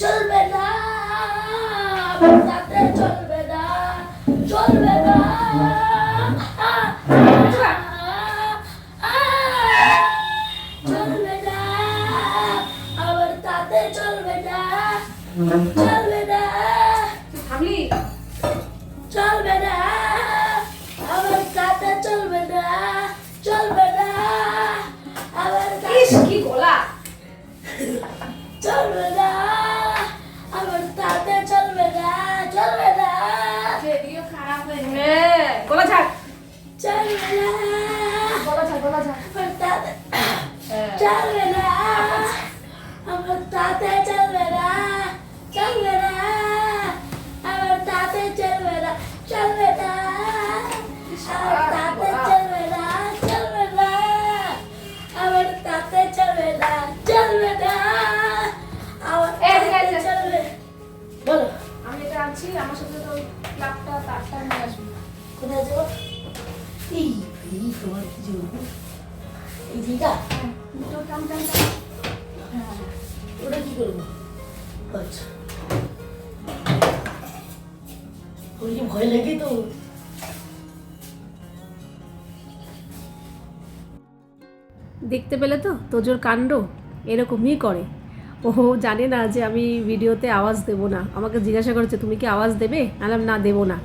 চলবে না তাতে চলবে না চলবে না। চলবে না আমার তাতে চলবে না চলবে না। চলবে না আমার তাতে চলবে না চলবে না। তাতে কি গলা। চলবে না। চলবে না গলা ছাড় গলা ছাড় আমার তাদের। চলবে না আমার তাতে এই তোমার কি যাব এই টান হ্যাঁ, ওটা কি করব? আচ্ছা। ওই যে ভয় লাগে তো। দেখতে পেলে তো? তোজোর কাণ্ড? এরকমই করে। ও জানে না যে আমি ভিডিওতে আওয়াজ দেব না। আমাকে জিজ্ঞাসা করেছে তুমি কি আওয়াজ দেবে? আলাম না দেবো না।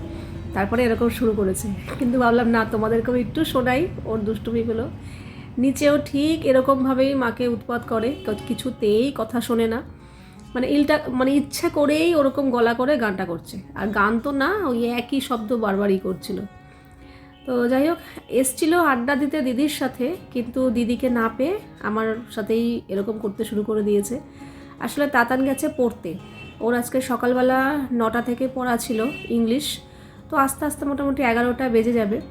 তারপরে এরকম শুরু করেছে। কিন্তু ভাবলাম, না, তোমাদেরকেও একটু শোনাই ওর দুষ্টুমিগুলো। নিচেও ঠিক এরকমভাবেই মাকে উৎপাত করে কিছুতেই কথা শোনে না। মানে ইলটা মানে ইচ্ছে করেই ওরকম গলা করে গানটা করছে। আর গান তো না, ওই একই শব্দ বারবারই করছিল। তো যাই হোক, এসছিল আড্ডা দিতে দিদির সাথে, কিন্তু দিদিকে না পেয়ে আমার সাথেই এরকম করতে শুরু করে দিয়েছে। আসলে তাতান গেছে পড়তে। ওর আজকে সকালবেলা নটা থেকে পড়া ছিল ইংলিশ। তো আস্তে আস্তে মোটামুটি এগারোটা বেজে যাবে।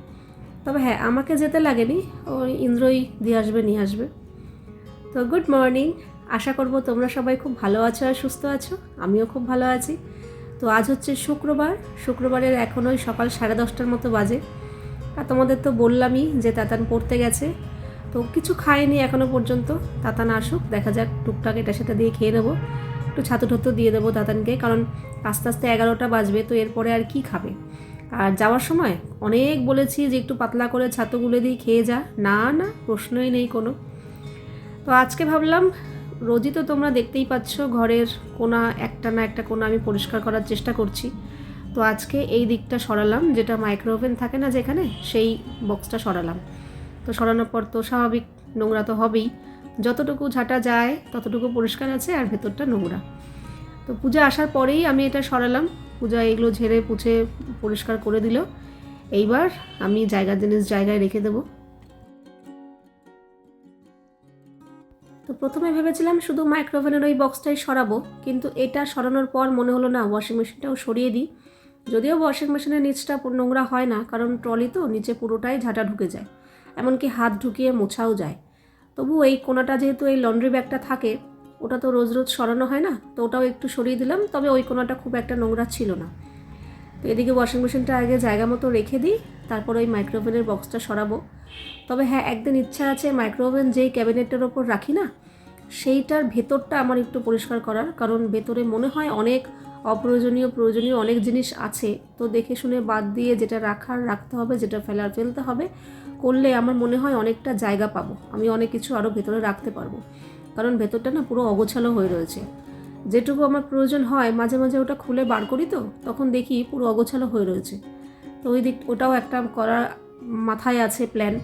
তবে হ্যাঁ আমাকে যেতে লাগেনি। ওই ইন্দ্রই দিয়ে আসবে, নিয়ে আসবে। তো গুড মর্নিং আশা করব তোমরা সবাই খুব ভালো আছো আর সুস্থ আছো। আমিও খুব ভালো আছি। তো আজ হচ্ছে শুক্রবার। শুক্রবারের এখন ওই সকাল সাড়ে দশটার মতো বাজে। আর তোমাদের তো বললামই যে তাতান পড়তে গেছে। তো কিছু খায়নি এখনও পর্যন্ত। তাতান আসুক, দেখা যাক, টুকটাক এটা সেটা দিয়ে খেয়ে নেব। একটু ছাতু ঠুতু দিয়ে দেবো তাতানকে। কারণ আস্তে আস্তে এগারোটা বাজবে, তো এরপরে আর কি খাবে? আর যাওয়ার সময় অনেক বলেছি যে একটু পাতলা করে ছাতুগুলো দিয়ে খেয়ে যা। না না, প্রশ্নই নেই কোনো। তো আজকে ভাবলাম, রোজই তো তোমরা দেখতেই পাচ্ছ ঘরের কোনা একটা না একটা কোনা আমি পরিষ্কার করার চেষ্টা করছি। তো আজকে এই দিকটা সরালাম, যেটা মাইক্রো ওভেন থাকে না যেখানে, সেই বক্সটা সরালাম। তো সরানোর পর তো স্বাভাবিক, নোংরা তো হবেই। যতটুকু ঝাঁটা যায়, ততটুকু পরিষ্কার আছে আর ভেতরটা নোংরা। তো পূজা আসার পরেই আমি এটা সরালাম। পূজা এগুলো ঝেড়ে পুছে পরিষ্কার করে দিল। এইবার আমি জায়গার জিনিস জায়গায় রেখে দেবো। তো প্রথমে ভেবেছিলাম শুধু মাইক্রোওভেনের ওই বক্সটাই সরাবো, কিন্তু এটা সরানোর পর মনে হলো না ওয়াশিং মেশিনটাও সরিয়ে দিই। যদিও ওয়াশিং মেশিনের নিচটা নোংরা হয় না, কারণ ট্রলি তো নিচে পুরোটাই ঝাঁটা ঢুকে যায়, এমনকি হাত ঢুকিয়ে মোছাও যায়। তবু এই কোনাটা যেহেতু এই লন্ড্রি ব্যাগটা থাকে ওটা তো রোজ রোজ সরানো হয় না, তো ওটাও একটু সরিয়ে দিলাম, তবে ওই কোনাটা খুব একটা নোংরা ছিল না। তো এদিকে ওয়াশিং মেশিনটা আগে জায়গা মতো রেখে দিই, তারপর ওই মাইক্রোওভেনের বক্সটা সরাবো। তবে হ্যাঁ একদিন ইচ্ছা আছে মাইক্রোওভেন যেই ক্যাবিনেটের ওপর রাখি না, সেইটার ভেতরটা আমার একটু পরিষ্কার করার, কারণ ভেতরে মনে হয় অনেক অপ্রয়োজনীয়, প্রয়োজনীয় অনেক জিনিস আছে। তো দেখে শুনে বাদ দিয়ে যেটা রাখার রাখতে হবে, যেটা ফেলার ফেলতে হবে, করলে আমার মনে হয় অনেকটা জায়গা পাবো, আমি অনেক কিছু আরও ভেতরে রাখতে পারব। কারণ ভেতরটা না পুরো অগোছালো হয়ে রয়েছে। যেটুকু আমার প্রয়োজন হয়, মাঝে মাঝে ওটা খুলে বার করি তো, তখন দেখি পুরো অগোছালো হয়ে রয়েছে। তো ওই দিক, ওটাও একটা করার মাথায় আছে প্ল্যান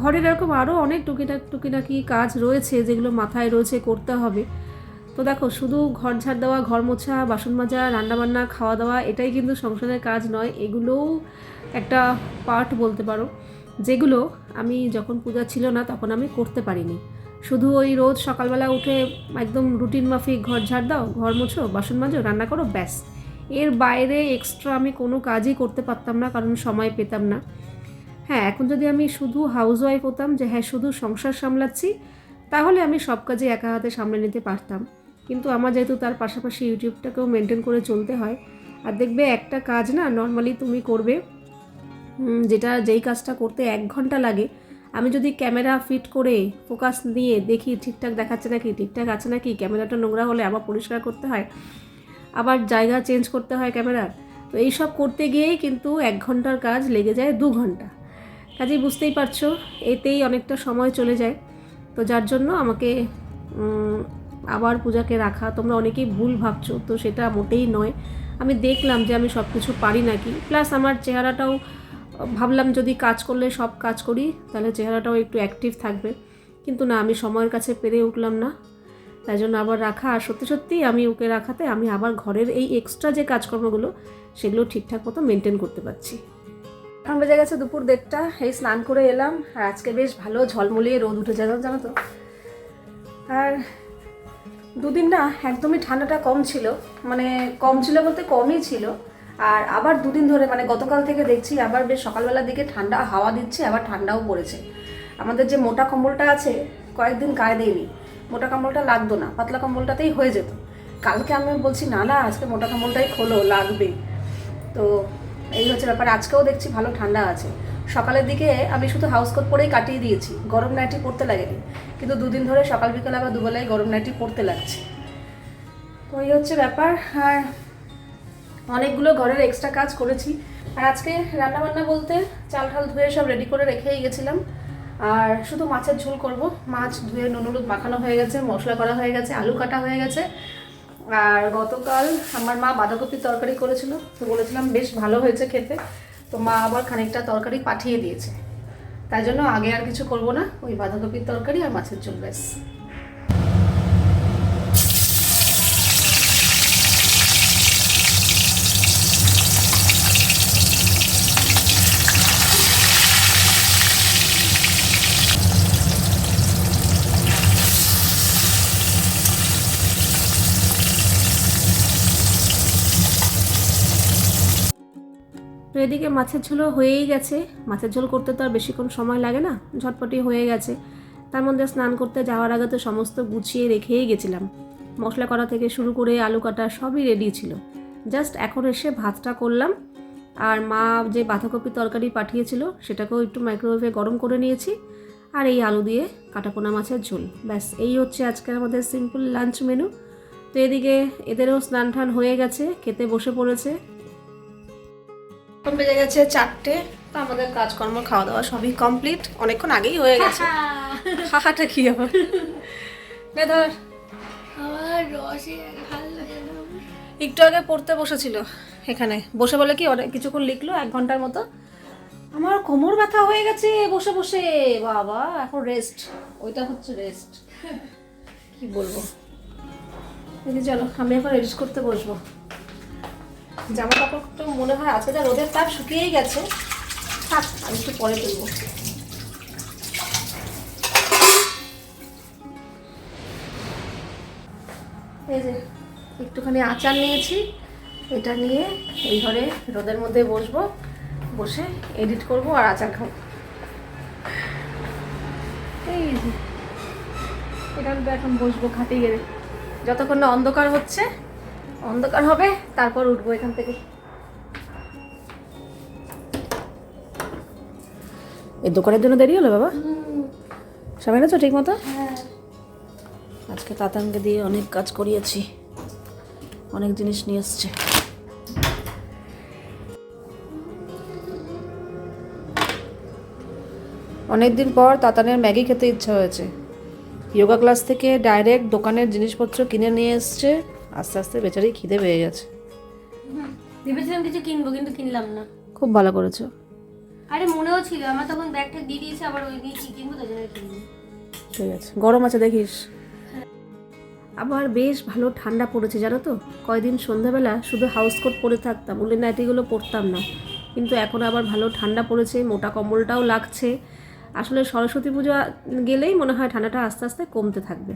ঘরের এরকম আরও অনেক টুকিটাক টুকিটাকি কাজ রয়েছে, যেগুলো মাথায় রয়েছে করতে হবে। তো দেখো, শুধু ঘর ঝাড় দেওয়া, ঘর মোছা, বাসন মাজা, রান্নাবান্না, খাওয়া দাওয়া, এটাই কিন্তু সংসারের কাজ নয়, এগুলোও একটা পার্ট বলতে পারো। যেগুলো আমি যখন পূজা ছিল না, তখন আমি করতে পারিনি। শুধু ওই রোজ সকালবেলা উঠে একদম রুটিন মাফিক ঘর ঝাড় দাও, ঘর মোছো, বাসন মাজো, রান্না করো, ব্যাস। এর বাইরে এক্সট্রা আমি কোনো কাজই করতে পারতাম না, কারণ সময় পেতাম না। হ্যাঁ এখন যদি আমি শুধু হাউস ওয়াইফ হতাম যে হ্যাঁ শুধু সংসার সামলাচ্ছি, তাহলে আমি সব কাজে একা হাতে সামলে নিতে পারতাম। কিন্তু আমার যেহেতু তার পাশাপাশি ইউটিউবটাকেও মেনটেন করে চলতে হয়, আর দেখবে একটা কাজ না নর্মালি তুমি করবে যেটা যেই কাজটা করতে এক ঘণ্টা লাগে আমি যদি ক্যামেরা ফিট করে ফোকাস নিয়ে দেখি ঠিকঠাক দেখাচ্ছে নাকি, ঠিকঠাক আছে নাকি, ক্যামেরাটা নোংরা হলে আবার পরিষ্কার করতে হয়, আবার জায়গা চেঞ্জ করতে হয় ক্যামেরার, তো এইসব করতে গিয়েই কিন্তু এক ঘণ্টার কাজ লেগে যায় দু ঘণ্টা। কাজেই বুঝতেই পারছ, এতেই অনেকটা সময় চলে যায়। তো যার জন্য আমাকে আবার পূজাকে রাখা, তোমরা অনেকেই ভুল ভাবছ, তো সেটা মোটেই নয়। আমি দেখলাম যে আমি সব কিছু পারি নাকি, প্লাস আমার চেহারাটাও ভাবলাম যদি কাজ করলে সব কাজ করি, তাহলে চেহারাটাও একটু অ্যাক্টিভ থাকবে। কিন্তু না, আমি সময়ের কাছে পেরে উঠলাম না। তাই জন্য আবার রাখা, আর সত্যি সত্যিই আমি ওকে রাখাতে আমি আবার ঘরের এই এক্সট্রা যে কাজকর্মগুলো, সেগুলো ঠিকঠাক মতো মেনটেন করতে পারছি। এখন বেজে গেছে দুপুর দেড়টা, এই স্নান করে এলাম। আর আজকে বেশ ভালো ঝলমলিয়ে রোদ উঠে যাবে জানো তো? আর দুদিন না, একদমই ঠান্ডাটা কম ছিল। মানে কম ছিল বলতে কমই ছিল। আর আবার দুদিন ধরে মানে গতকাল থেকে দেখছি আবার বেশ সকালবেলার দিকে ঠান্ডা, হাওয়া দিচ্ছে, আবার ঠান্ডাও পড়েছে। আমাদের যে মোটা কম্বলটা আছে, কয়েকদিন গায়ে দেয়নি মোটা কম্বলটা লাগতো না, পাতলা কম্বলটাতেই হয়ে যেত। কালকে আমি বলছি, না না, আজকে মোটা কম্বলটাই খোলো, লাগবে। তো এই হচ্ছে ব্যাপার। আজকেও দেখছি ভালো ঠান্ডা আছে। সকালের দিকে আমি শুধু হাউস কোট পরেই কাটিয়ে দিয়েছি, গরম নাইটি পরতে লাগেনি। কিন্তু দুদিন ধরে সকাল বিকেল আবার দুবেলায় গরম নাইটি পরতে লাগছে। তো এই হচ্ছে ব্যাপার। আর অনেকগুলো ঘরের এক্সট্রা কাজ করেছি। আর আজকে রান্নাবান্না বলতে চাল ঠাল ধুয়ে সব রেডি করে রেখেই গেছিলাম। আর শুধু মাছের ঝোল করব। মাছ ধুয়ে নুন, হলুদ মাখানো হয়ে গেছে, মশলা করা হয়ে গেছে, আলু কাটা হয়ে গেছে। আর গতকাল আমার মা বাঁধাকপির তরকারি করেছিল। তো বলেছিলাম, বেশ ভালো হয়েছে খেতে। তো মা আবার খানিকটা তরকারি পাঠিয়ে দিয়েছে। তাই জন্য আগে আর কিছু করব না। ওই বাঁধাকপির তরকারি আর মাছের ঝোল ব্যাস। তো এদিকে মাছের ঝোলও হয়েই গেছে। মাছের ঝোল করতে তো আর বেশিক্ষণ সময় লাগে না ঝটপটি হয়ে গেছে। তার মধ্যে স্নান করতে যাওয়ার আগে তো সমস্ত গুছিয়ে রেখেই গেছিলাম। মশলা করা থেকে শুরু করে আলু কাটা সবই রেডি ছিল। জাস্ট এখন এসে ভাতটা করলাম। আর মা যে বাঁধাকপি তরকারি পাঠিয়েছিল, সেটাকেও একটু মাইক্রোওয়েভে গরম করে নিয়েছি। আর এই আলু দিয়ে কাটাপোনা মাছের ঝোল। ব্যাস, এই হচ্ছে আজকের আমাদের সিম্পল লাঞ্চ মেনু তো এদিকে এদেরও স্নান টান হয়ে গেছে, খেতে বসে পড়েছে। এখন বেজে গেছে চারটে তো আমাদের কাজকর্ম খাওয়া দাওয়া সবই কমপ্লিট অনেকক্ষণ আগেই হয়ে গেছে। হাহাটা কি আবার? নে। ধর একটু আগে পড়তে বসেছিল এখানে। বসে বলে কি অনেক কিছুক্ষণ লিখলো এক ঘণ্টার মতো। আমার কোমর ব্যথা হয়ে গেছে বসে বসে। বাবা এখন রেস্ট ওইটা হচ্ছে রেস্ট কি বলব? চলো আমি এখন এডিট করতে বসবো। জামা কাপড় তো মনে হয় আজকে যা রোদের তাপ শুকিয়েই গেছে। থাক, আমি একটু পরে তুলবো এই যে, একটুখানি আচার নিয়েছি। এটা নিয়ে এই ঘরে রোদের মধ্যে বসবো, বসে এডিট করব আর আচার খাব। এই যে, এটার এখন বসবো খাটে গেলে যতক্ষণ না অন্ধকার হচ্ছে অন্ধকার হবে তারপর উঠবো এখান থেকে। এই দোকানের জন্য দেরি হলো বাবা? সব এনেছো ঠিক মতো? হ্যাঁ। আজকে তাতানকে দিয়ে অনেক কাজ করিয়েছি। অনেক জিনিস নিয়ে এসছে। অনেকদিন পর তাতানের ম্যাগি খেতে ইচ্ছা হয়েছে। যোগা ক্লাস থেকে ডাইরেক্ট দোকানের জিনিসপত্র কিনে নিয়ে এসছে। আস্তে আস্তে বেচারি খিদে পেয়ে গেছে। ভেবেছিলাম কিছু কিনবো কিন্তু কিনলাম না। খুব ভালো করেছ। আরে মনেও ছিল আমার তখন ব্যাগটা দিয়ে দিয়েছে আবার ওই দিয়ে কি কিনবো তাই জন্য কিনবো ঠিক আছে গরম আছে দেখিস। আবার বেশ ভালো ঠান্ডা পড়েছে জানো তো? কয়দিন সন্ধ্যাবেলা শুধু হাউস কোট পরে থাকতাম উলের নাইটিগুলো পরতাম না। কিন্তু এখন আবার ভালো ঠান্ডা পড়েছে মোটা কম্বলটাও লাগছে। আসলে সরস্বতী পুজো গেলেই মনে হয় ঠান্ডাটা আস্তে আস্তে কমতে থাকবে।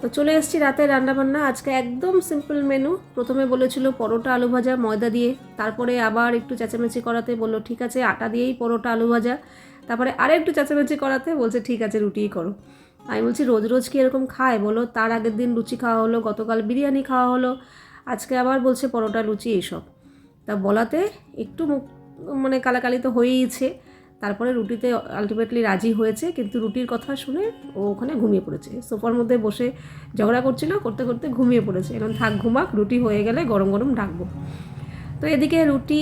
তো চলে এসেছি রাতে রান্নাবান্না। আজকে একদম সিম্পল মেনু প্রথমে বলেছিল পরোটা, আলু ভাজা, ময়দা দিয়ে। তারপরে আবার একটু চেঁচামেচি করাতে বলল, ঠিক আছে, আটা দিয়েই পরোটা, আলু ভাজা। তারপরে আরও একটু চেঁচামেচি করাতে বলছে, ঠিক আছে, রুটিই করো। আমি বলছি, রোজ রোজ কি এরকম খায়? বলো তার আগের দিন লুচি খাওয়া হলো, গতকাল বিরিয়ানি খাওয়া হলো। আজকে আবার বলছে পরোটা, লুচি এইসব তা বলাতে একটু মুখ মানে কালাকালি তো হয়েইছে। তারপরে রুটিতে আলটিমেটলি রাজি হয়েছে, কিন্তু রুটির কথা শুনে ও ওখানে ঘুমিয়ে পড়েছে। সোফার মধ্যে বসে ঝগড়া করছিল, করতে করতে ঘুমিয়ে পড়েছে। এখন থাক, ঘুমাক, রুটি হয়ে গেলে গরম গরম ডাকবো তো এদিকে রুটি,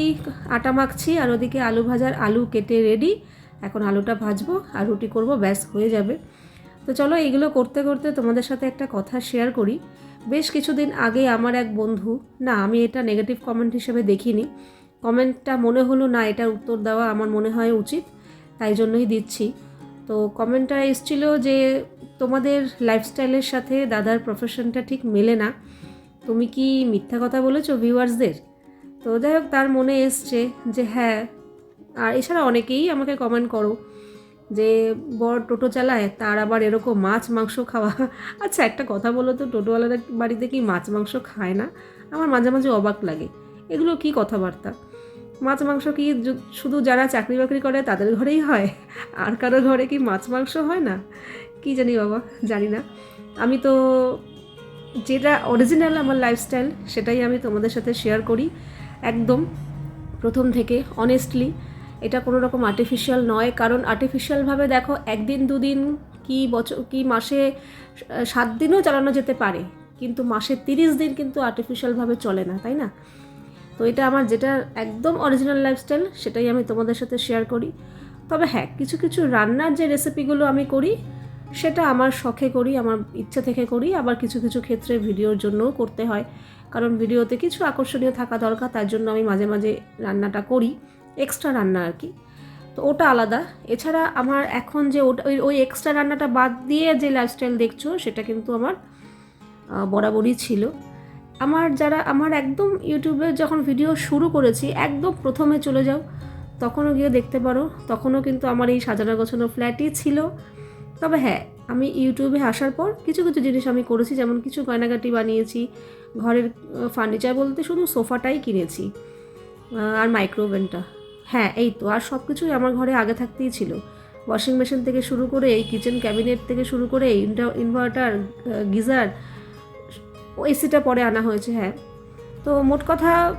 আটা মাখছি, আর ওদিকে আলু ভাজার আলু কেটে রেডি এখন আলুটা ভাজবো আর রুটি করব, ব্যাস, হয়ে যাবে। তো চলো এগুলো করতে করতে তোমাদের সাথে একটা কথা শেয়ার করি। বেশ কিছুদিন আগে আমার এক বন্ধু, না, আমি এটা নেগেটিভ কমেন্ট হিসেবে দেখিনি কমেন্টটা মনে হলো, না, এটার উত্তর দেওয়া আমার মনে হয় উচিত, তাই জন্যই দিচ্ছি। তো কমেন্টটা এসেছিল যে, তোমাদের লাইফস্টাইলের সাথে দাদার প্রফেশনটা ঠিক মেলে না। তুমি কি মিথ্যা কথা বলেছ ভিউয়ার্সদের তো যাই হোক, তার মনে এসছে যে হ্যাঁ আর এছাড়া অনেকেই আমাকে কমেন্ট করো যে, বর টোটো চালায়, তার আবার এরকম মাছ, মাংস খাওয়া? আচ্ছা একটা কথা বলো তো, টোটোওয়ালাদের বাড়িতে কি মাছ, মাংস খায় না? আমার মাঝে মাঝে অবাক লাগে। এগুলো কি কথাবার্তা? মাছ মাংস কি শুধু যারা চাকরি বাকরি করে তাদের ঘরেই হয়? আর কারও ঘরে কি মাছ মাংস হয় না? কি জানি বাবা, জানি না। আমি তো যেটা অরিজিনাল আমার লাইফস্টাইল সেটাই আমি তোমাদের সাথে শেয়ার করি। একদম প্রথম থেকে অনেস্টলি এটা কোনো রকম আর্টিফিশিয়াল নয়। কারণ আর্টিফিশিয়ালভাবে দেখো, একদিন, দুদিন, কি বছর, কি মাসে সাত দিনও চালানো যেতে পারে। কিন্তু মাসে তিরিশ দিন কিন্তু আর্টিফিশিয়ালভাবে চলে না, তাই না? তো এটা আমার যেটা একদম অরিজিনাল লাইফস্টাইল সেটাই আমি তোমাদের সাথে শেয়ার করি। তবে হ্যাঁ কিছু কিছু রান্নার যে রেসিপিগুলো আমি করি, সেটা আমার শখে করি, আমার ইচ্ছে থেকে করি, আবার কিছু কিছু ক্ষেত্রে ভিডিওর জন্যও করতে হয়। কারণ ভিডিওতে কিছু আকর্ষণীয় থাকা দরকার, তার জন্য আমি মাঝে মাঝে রান্নাটা করি এক্সট্রা রান্না আর কি। তো ওটা আলাদা। এছাড়া আমার এখন যে ওটা, ওই ওই এক্সট্রা রান্নাটা বাদ দিয়ে যে লাইফস্টাইল দেখছ, সেটা কিন্তু আমার বরাবরই ছিল। আমার যারা, আমার একদম ইউটিউবে যখন ভিডিও শুরু করেছি, একদম প্রথমে চলে যাও, তখনও গিয়ে দেখতে পারো, তখনও কিন্তু আমার এই সাজানো গোছানো ফ্ল্যাটই ছিল। তবে হ্যাঁ আমি ইউটিউবে আসার পর কিছু কিছু জিনিস আমি করেছি, যেমন কিছু গয়নাগাটি বানিয়েছি, ঘরের ফার্নিচার বলতে শুধু সোফাটাই কিনেছি আর মাইক্রোওভেনটা হ্যাঁ এই তো, আর সব কিছুই আমার ঘরে আগে থাকতেই ছিল। ওয়াশিং মেশিন থেকে শুরু করে, এই কিচেন ক্যাবিনেট থেকে শুরু করে ইনভার্টার গিজার এসিটা পরে আনা হয়েছে হ্যাঁ। তো মোট কথা,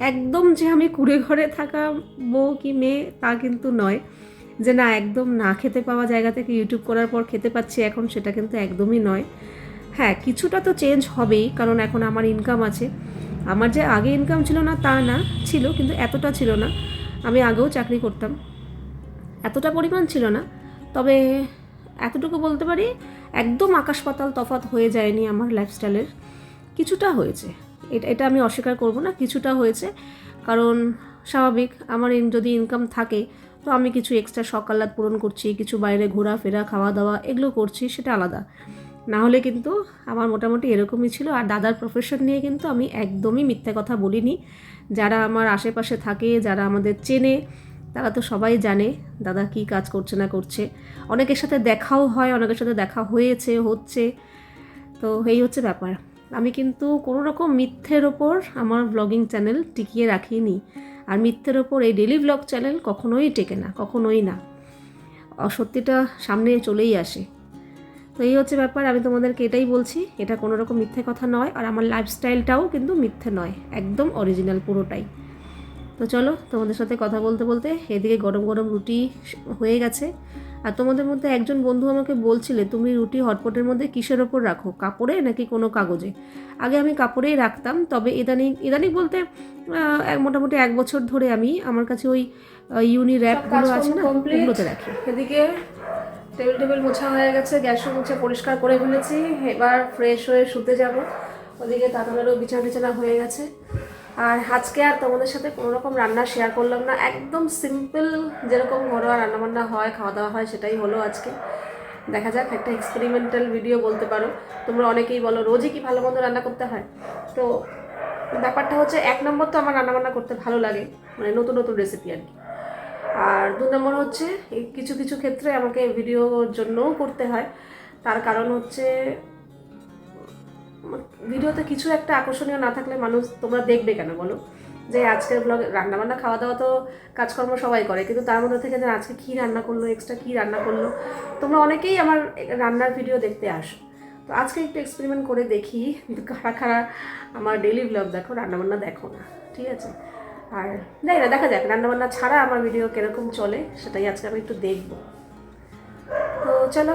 একদম যে আমি কুড়ে ঘরে থাকা বউ কি মেয়ে, তা কিন্তু নয়। যে না, একদম না খেতে পাওয়া জায়গা থেকে ইউটিউব করার পর খেতে পাচ্ছি এখন, সেটা কিন্তু একদমই নয়। হ্যাঁ কিছুটা তো চেঞ্জ হবেই, কারণ এখন আমার ইনকাম আছে। আমার যে আগে ইনকাম ছিল না, তা না, ছিল, কিন্তু এতটা ছিল না। আমি আগেও চাকরি করতাম। এতটা পরিমাণ ছিল না। তবে এতটুকু বলতে পারি, একদম আকাশ পাতাল তফাৎ হয়ে যায়নি আমার লাইফস্টাইলের কিছুটা হয়েছে। এটা এটা আমি অস্বীকার করব না, কিছুটা হয়েছে। কারণ স্বাভাবিক, আমার যদি ইনকাম থাকে, তো আমি কিছু এক্সট্রা সকালাত পূরণ করছি, কিছু বাইরে ঘোরাফেরা খাওয়া দাওয়া এগুলো করছি, সেটা আলাদা। না হলে কিন্তু আমার মোটামুটি এরকমই ছিল। আর দাদার প্রফেশন নিয়ে কিন্তু আমি একদমই মিথ্যা কথা বলিনি। যারা আমার আশেপাশে থাকে, যারা আমাদের চেনে তারা তো সবাই জানে দাদা কি কাজ করছে না করছে। অনেকের সাথে দেখাও হয়, অনেকের সাথে দেখা হয়েছে, হচ্ছে। তো এই হচ্ছে ব্যাপার। আমি কিন্তু কোনো রকম মিথ্যের ওপর আমার ব্লগিং চ্যানেল টিকিয়ে রাখিনি। আর মিথ্যের ওপর এই ডেলি ব্লগ চ্যানেল কখনোই টেকে না, কখনোই না। সত্যিটা সামনে চলেই আসে। তো এই হচ্ছে ব্যাপার, আমি তোমাদেরকে এটাই বলছি, এটা কোনো রকম মিথ্যে কথা নয়। আর আমার লাইফস্টাইলটাও কিন্তু মিথ্যে নয়, একদম অরিজিনাল পুরোটাই। তো চলো তোমাদের সাথে কথা বলতে বলতে এদিকে গরম গরম রুটি হয়ে গেছে। আর তোমাদের মধ্যে একজন বন্ধু আমাকে বলছিলে তুমি রুটি হটপটের মধ্যে কিসের ওপর রাখো? কাপড়ে নাকি কোনো কাগজে? আগে আমি কাপড়েই রাখতাম তবে ইদানিং ইদানিং বলতে মোটামুটি এক বছর ধরে আমি আমার কাছে ওই ইউনি র্যাপগুলো আছে না ওগুলোতে রাখি। এদিকে টেবিল টেবিল মোছা হয়ে গেছে গ্যাসও মুছে পরিষ্কার করে ফেলেছি এবার ফ্রেশ হয়ে শুতে যাব। ওদিকে তাতালেরও বিছানা টিছানা হয়ে গেছে। আর আজকে আর তোমাদের সাথে কোনো রকম রান্না শেয়ার করলাম না। একদম সিম্পল যেরকম ঘরোয়া রান্নাবান্না হয় খাওয়া দাওয়া হয়, সেটাই হলো আজকে। দেখা যাক, একটা এক্সপেরিমেন্টাল ভিডিও বলতে পারো। তোমরা অনেকেই বলো, রোজই কি ভালো মন্দ রান্না করতে হয়? তো ব্যাপারটা হচ্ছে, এক নম্বর তো আমার রান্নাবান্না করতে ভালো লাগে মানে নতুন নতুন রেসিপি আর কি। আর দু নম্বর হচ্ছে কিছু কিছু ক্ষেত্রে আমাকে ভিডিওর জন্যও করতে হয়। তার কারণ হচ্ছে ভিডিওতে কিছু একটা আকর্ষণীয় না থাকলে মানুষ তোমরা দেখবে কেন বলো? যে আজকের ব্লগ রান্নাবান্না খাওয়া দাওয়া তো কাজকর্ম সবাই করে, কিন্তু তার মধ্যে থেকে যেন আজকে কী রান্না করল এক্সট্রা কী রান্না করল? তোমরা অনেকেই আমার রান্নার ভিডিও দেখতে আসো। তো আজকে একটু এক্সপেরিমেন্ট করে দেখি, কারা কারা আমার ডেলি ব্লগ দেখো, রান্নাবান্না দেখো না, ঠিক আছে? আর জানি না, দেখা যাক, রান্নাবান্না ছাড়া আমার ভিডিও কীরকম চলে, সেটাই আজকে আমি একটু দেখব। তো চলো